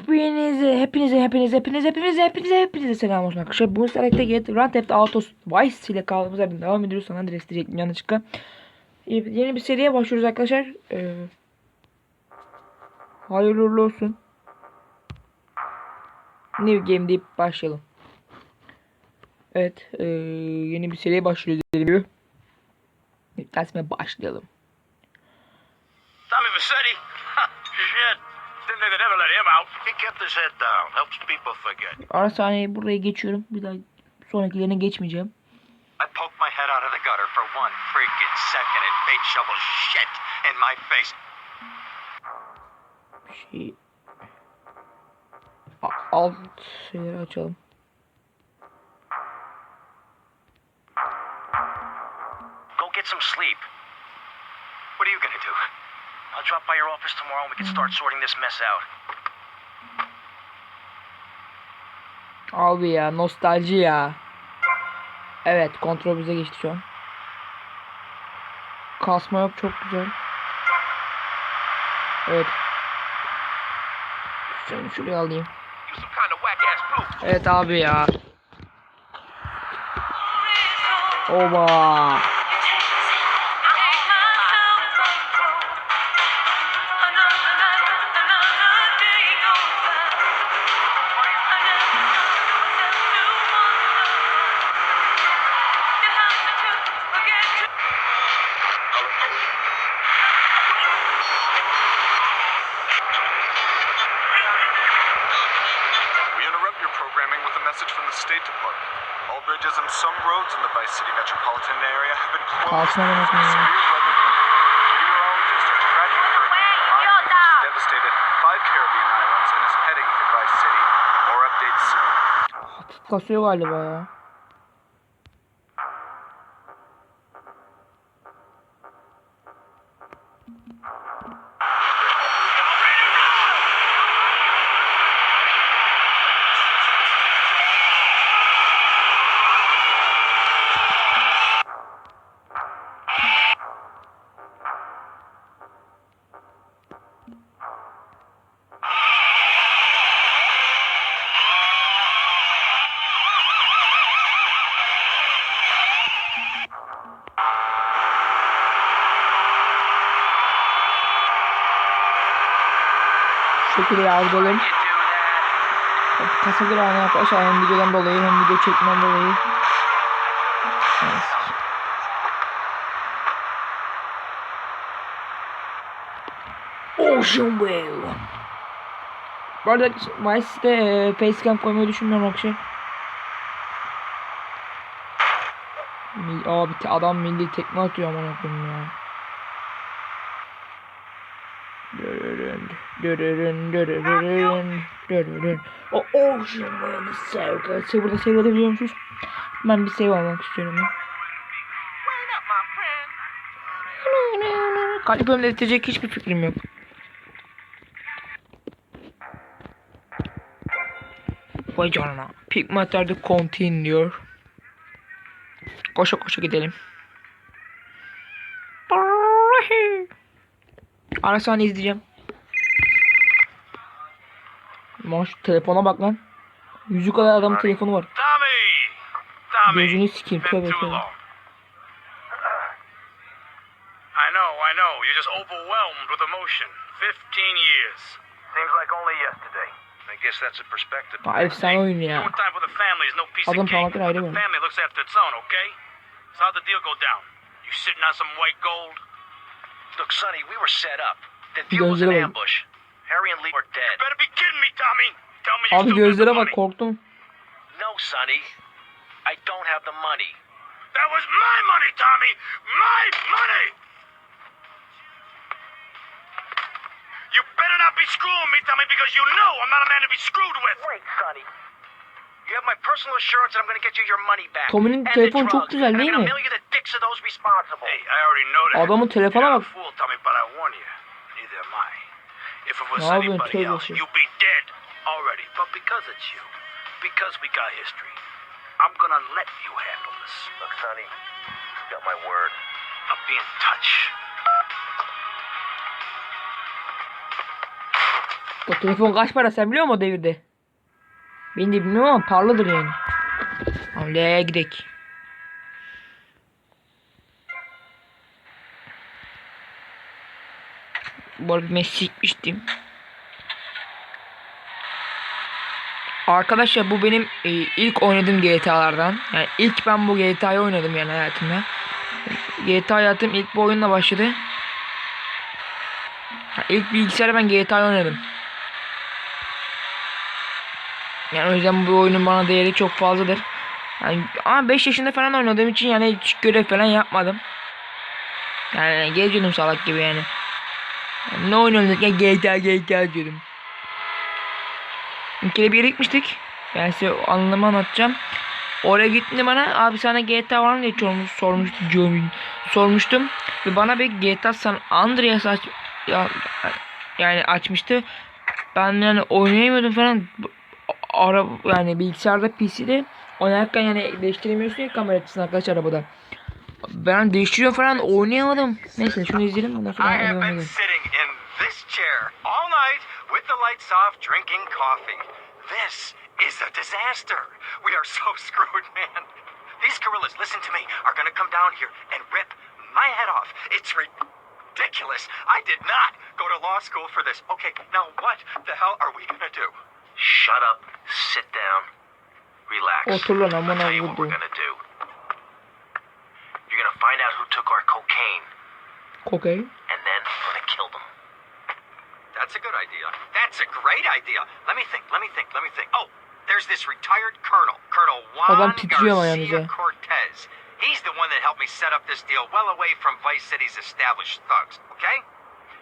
Hepinize, hepinize, hepinize, hepinize, hepinize, hepinize, hepinize selam olsun arkadaşlar. Bugün Select'e Get Grand Theft Auto Vice ile kaldığımız yerden devam ediyoruz. Sana adres diyecektim yanlışlıkla. Yeni bir seriye başlıyoruz arkadaşlar. Ee, hayırlı olsun. New Game deyip başlayalım. Evet, ee, yeni bir seriye başlıyoruz dediğim. Dersime başlayalım. Tommy Vassetti? Shit. Didn't think they'd ever let him out. He kept his head down. Helps people forget. Ara saniye buraya geçiyorum. Bir daha sonrakilerine geçmeyeceğim. I poked my head out of the gutter for one freaking second and fate shovels shit in my face. Bir şey... Alt şeyleri açalım. Go get some sleep. What are you gonna do? I'll drop by your office tomorrow and we can start sorting this mess out. Abi ya nostalji ya. Evet kontrol bize geçti şu an. Kasma yok çok güzel. Evet. Şunu şuraya alayım. Evet abi ya. Oba. Message from the State Department. All bridges and some roads in the Vice City metropolitan area have been closed. Kalsın hemen due to atmayın. severe weather. Meteorologists are tracking Hurricane has devastated five Caribbean islands and is heading for Vice City. More updates soon. Kasıyor galiba ya. Şekilde yargılayayım. Kasa durağını arkadaşlar hem videodan dolayı hem video çekmem dolayı. Neyse. Ocean Wave. Bu arada Vice'de e, facecam koymayı düşünmüyorum arkadaşlar. Te- adam milli tekme atıyor aman ya. Dürürün, dürürün, dürürün, dürürün. O Ocean Wave'i sevgi. Şey burada save edebiliyor musunuz? Ben bir save almak istiyorum. Kaç bölümde bitecek hiçbir fikrim yok. Vay canına. Pigmentlerde continue diyor. Koşa koşa gidelim. Ara sahne izleyeceğim. Şu telefona bak lan. Yüzü kadar adamın telefonu var. Gözünü sikeyim, tövbe tövbe. I know, I know. You're just overwhelmed with emotion. 15 years. Seems like only yesterday. I guess that's a perspective. Aa, efsane oyun ya. Adam parmakları ayrı böyle. family looks after its own, okay? So how'd the deal go down? You sitting on some white gold? Look, Sonny, we were set up. The deal was an bak. ambush. Harry and Lee were dead. You better be kidding me, Tommy. Tell me you Abi still got the gözlere bak money. korktum. No, Sonny. I don't have the money. That was my money, Tommy! My money! You better not be screwing me, Tommy, because you know I'm not a man to be screwed with. Wait, Sonny. You have my personal assurance that I'm going to get you your money back. Tommy'nin And the telefonu çok drugs. güzel And I'm değil gonna mi? mail you the dicks of those responsible. Hey, I already know that. Adamın telefona You're bak. not a fool, Tommy, but I warn you. Neither am I. If it was Ne yapıyorsun, anybody tövbe else, şey. you'd be dead already. But because it's you, because we got history, I'm gonna let you handle this. Look, Sonny, you got my word. I'll be in touch. O telefon kaç para sen biliyor musun o devirde? Ben de bilmiyorum ama parladır yani. Hamleye gidek. Bu arada ben sikmiştim. Arkadaşlar bu benim e, ilk oynadığım GTA'lardan. Yani ilk ben bu GTA'yı oynadım yani hayatımda. GTA hayatım ilk bu oyunla başladı. Ha, ilk bilgisayarda ben GTA oynadım. Yani o yüzden bu oyunun bana değeri çok fazladır. Yani, ama 5 yaşında falan oynadığım için yani hiç görev falan yapmadım. Yani geziyordum salak gibi yani. yani ne oynuyorduk ya GTA GTA diyordum. Bir kere bir yere gitmiştik. Ben size anlamı anlatacağım. Oraya gittim bana abi sana GTA var mı diye sormuş, sormuş, sormuştum. Ve bana bir GTA San Andreas aç, ya, yani açmıştı. Ben yani oynayamıyordum falan. Ara, yani bilgisayarda PC'de oynarken yani değiştiremiyorsun ya kamera açısını arkadaş arabada. Ben değiştiriyorum falan oynayamadım. Neyse şunu izleyelim ondan sonra in this chair all night with the lights off, drinking coffee. This is a disaster. We are so screwed, man. These gorillas, listen to me, are gonna come down here and rip my head off. It's ridiculous. I did not go to law school for this. Okay, now what the hell are we gonna do? Shut up, sit down, relax. Lan I'll amına tell you what we're gonna do. You're gonna find out who took our cocaine, Cocaine? and then I'm gonna kill them. That's a good idea. That's a great idea. Let me think, let me think, let me think. Oh, there's this retired colonel, Colonel Adam Juan Garcia. Cortez. He's the one that helped me set up this deal well away from Vice City's established thugs, okay?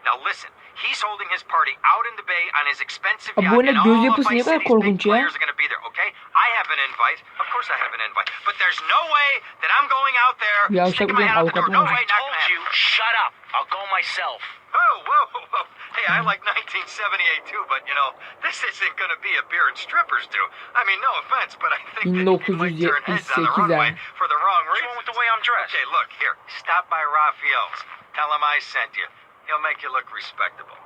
Now listen, he's holding his party out in the bay on his expensive Abi yacht, bu ne and göz all of yapısı ne kadar City's big korkunç ya. players are gonna be there, okay? I have an invite. Of course I have an invite. But there's no way that I'm going out there Ya sticking şaka my head out the door. No way, not gonna shut up. I'll go myself. Oh, whoa, whoa, whoa. Hey, I like 1978 too, but you know, this isn't going to be a beer and strippers do. I mean, no offense, but I think that you might turn heads on the runway for the wrong What's reason. wrong with the way I'm dressed? Okay, look, here. Stop by Raphael's. Tell him I sent you. He'll make you look respectable.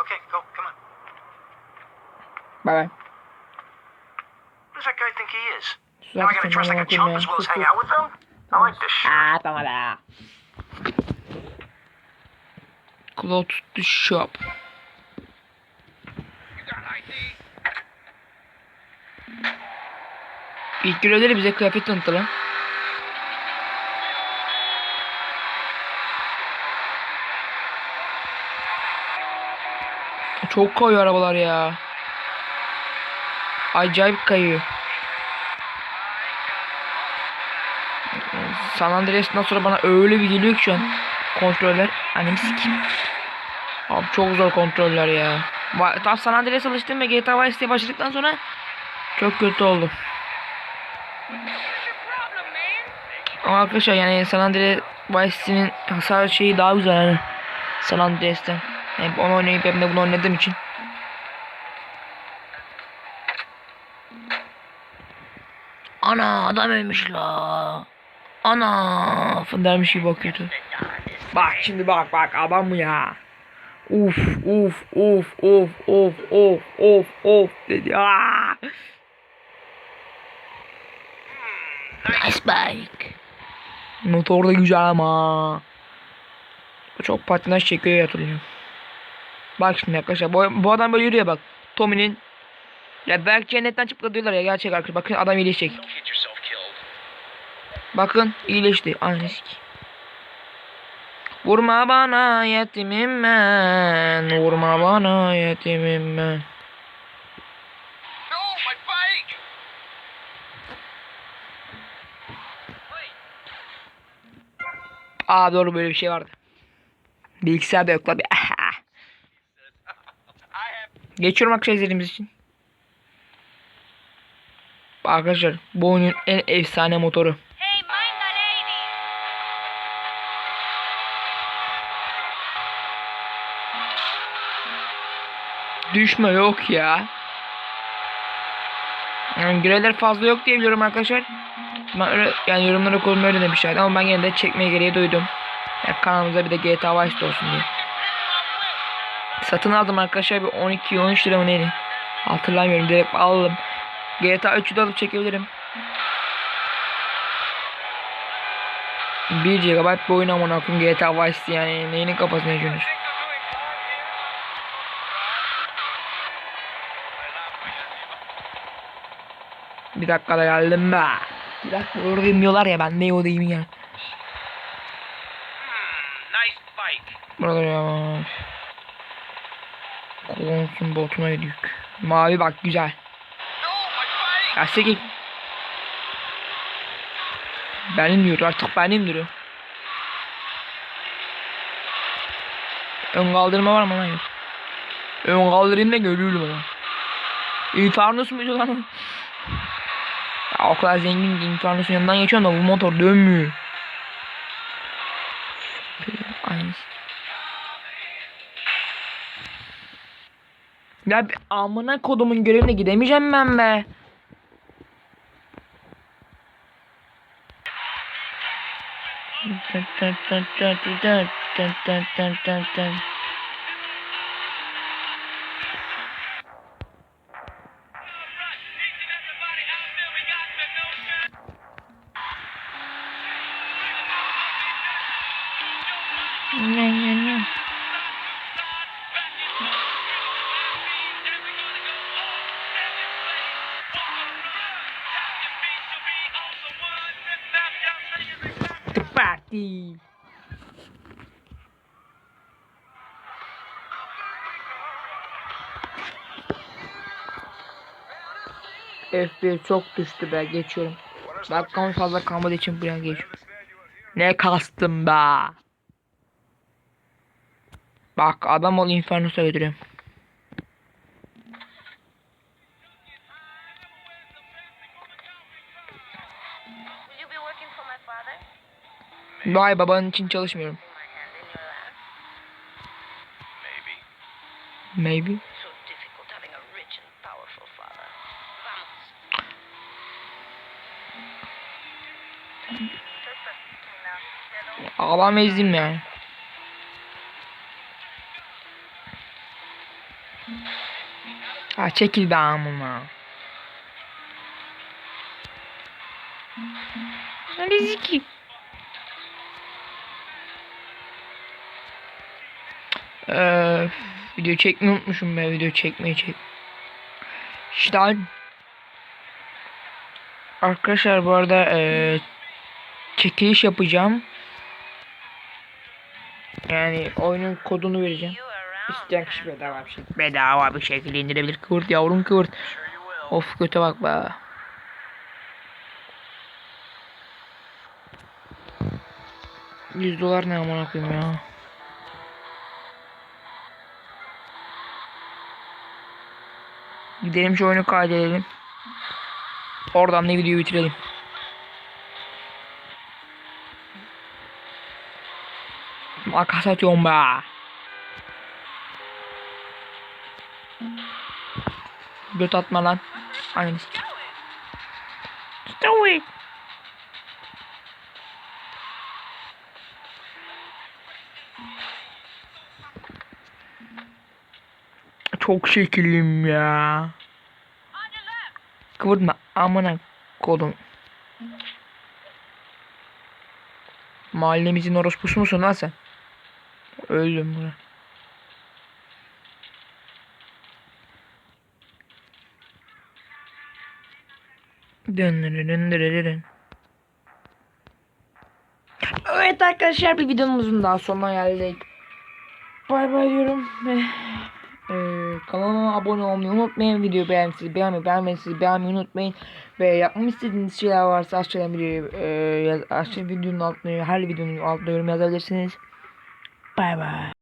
Okay, go, come on. Bay bay. Who does that guy think he is? Now I gotta dress like a chump as well as hang out with them? I like this shit. Tamam da. Close the shop. İlk görevleri bize kıyafet tanıttı lan. Çok kayıyor arabalar ya. Acayip kayıyor. San Andreas'tan sonra bana öyle bir geliyor ki şu an kontroller. Annem sikeyim. Abi çok zor kontroller ya. Tam San Andreas'a alıştım ve GTA Vice City'ye başladıktan sonra çok kötü oldu. Ama arkadaşlar yani San Andreas Vice City'nin hasar şeyi daha güzel yani. San Andreas'tan. Hem onu oynayıp hem de bunu oynadığım için. Ana adam ölmüş la. Ana dermiş gibi bakıyordu. Bak şimdi bak bak adam mı ya? Uf uf uf uf uf uf uf uf dedi. Aa! Nice bike. Motor da güzel ama. Çok patinaj çekiyor hatırlıyorum. Bak şimdi arkadaşlar bu, bu adam böyle yürüyor bak. Tommy'nin ya belki cennetten çıktı diyorlar ya gerçek arkadaşlar. Bakın adam iyileşecek. Bakın iyileşti. Aynı sik. Vurma bana yetimim ben. Vurma bana yetimim ben. Aa doğru böyle bir şey vardı. Bilgisayarda yok la bir. Geçiyorum arkadaşlar izlediğimiz için. Arkadaşlar bu oyunun en efsane motoru. Hey, mind that 80s. Düşme yok ya. Yani görevler fazla yok diye biliyorum arkadaşlar. Ben öyle, yani yorumlara koymayı öyle demişlerdi ama ben yine de çekmeye gereği duydum. Yani kanalımıza bir de GTA Vice olsun diye. Satın aldım arkadaşlar bir 12-13 lira mı neydi? Hatırlamıyorum direkt aldım. GTA 3'ü de alıp çekebilirim. 1 GB bir oyun amına koyayım GTA Vice yani neyinin kafasına yaşıyorsunuz? Bir dakikada geldim be. Bir dakika orada demiyorlar ya ben ne o diyeyim ya. Nice fight. Burada ya. Kolonsun botuna gidiyor. Mavi bak güzel. Ya çekil. Benim diyor artık benim diyor. Ön kaldırma var mı lan yok. Ön kaldırayım da görüyorum ama. Infernos muydu lan? Ya o kadar zengin ki Infernos'un yanından geçiyorum da bu motor dönmüyor. Ya amına kodumun görevine gidemeyeceğim ben be. The F1 çok düştü be geçiyorum. Dakikam fazla kalmadığı için buraya geçiyorum. Ne kastım be. Bak adam ol my father? Vay babanın için çalışmıyorum. Maybe. Maybe. Vamos. Ağlam ezdim yani. Ha çekil be amına. Ne ziki? Ee, video çekmeyi unutmuşum ben video çekmeyi çek. İşte Arkadaşlar bu arada ee, çekiliş yapacağım. Yani oyunun kodunu vereceğim. İsteyen kişi bedava bir şey. Bedava bir şekilde indirebilir. Kıvırt yavrum kıvırt. Of kötü bak be. Yüz dolar ne amına koyayım ya. Gidelim şu oyunu kaydedelim. Oradan da videoyu bitirelim. Makas atıyorum be. Lan. Aynı. Stow. Çok şekilim ya. Kıvırtma amına kodum. Mahallemizin orospusu musun lan sen? Öldüm dın dın. Evet arkadaşlar bir videomuzun daha sonuna geldik. Bay bay diyorum ve eee kanalıma abone olmayı unutmayın. Videoyu beğenmişsiniz, beğenmeyi, beğenmediyseniz beğenmeyi unutmayın. Ve yapmamı istediğiniz şeyler varsa aşağıdan videoyu, eee yaz, videonun altına, her videonun altına yorum yazabilirsiniz. Bay bay.